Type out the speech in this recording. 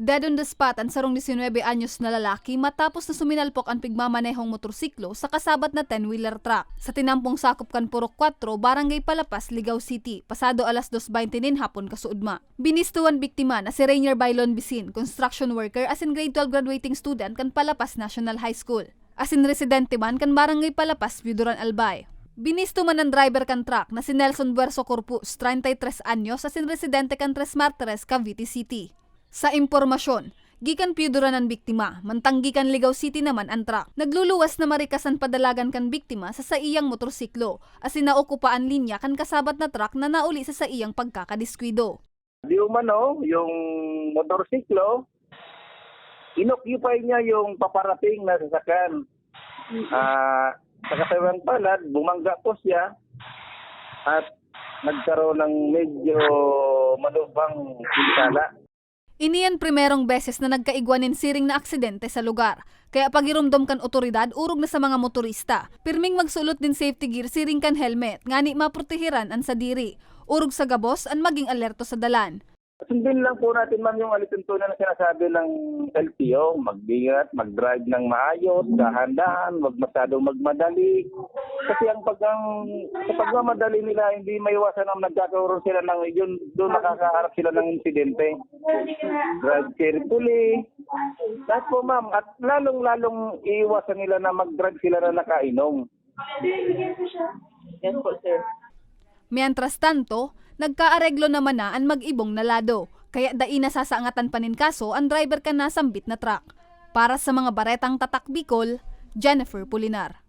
Dead on the spot ang sarong 19 anyos na lalaki matapos na suminalpok ang pigmamanehong motorsiklo sa kasabat na 10-wheeler truck. Sa tinampong sakop kan Purok 4, Barangay Palapas, Ligaw City, pasado alas 2.20 nin hapon kasuudma. Binistuan biktima na si Rainier Bailon Bisin, construction worker as in grade 12 graduating student kan Palapas National High School. As in residente man kan Barangay Palapas, Viduran Albay. Binisto man ng driver kan truck na si Nelson Buerso Corpus, 33 anyos, as in residente kan Tres Martires, Cavite City. Sa impormasyon, gikan piyudura ng biktima, mantanggikan Ligaw City naman ang truck. Nagluluwas na marikasan padalagan kan biktima sa saiyang motorsiklo, as in naokupaan linya kan kasabat na truck na nauli sa saiyang pagkakadiskwido. Di umano, yung motorsiklo, inoccupy niya yung paparating na sasakyan. Ah, sa kasawang palad, bumangga po siya at nagkaroon ng medyo malubhang pinsala. Iniyan primerong beses na nagkaigwanin siring na aksidente sa lugar. Kaya pagirumdom kan otoridad, urog na sa mga motorista. Pirming magsulot din safety gear siring kan helmet, ngani maprotehiran ang sadiri. Urog sa gabos ang maging alerto sa dalan. Sundin lang po natin ma'am yung alituntunan na sinasabi ng LTO, magbingat, mag-drive ng maayos, dahan-dahan, wag masyadong magmadali. Kasi ang pag ang, sa pagmamadali nila, hindi maiwasan ang nagkakaroon sila ng, yun, doon nakakaharap sila ng insidente. Drive carefully. Lahat po ma'am, at lalong-lalong iiwasan nila na mag-drive sila na nakainom. Yes po, sir. Mientras tanto, nagkaareglo naman na ang mag-ibong na lado. Kaya dai na sasaangatan pa nin kaso ang driver ka nasambit na truck. Para sa mga baretang tatak Bicol, Jennifer Pulinar.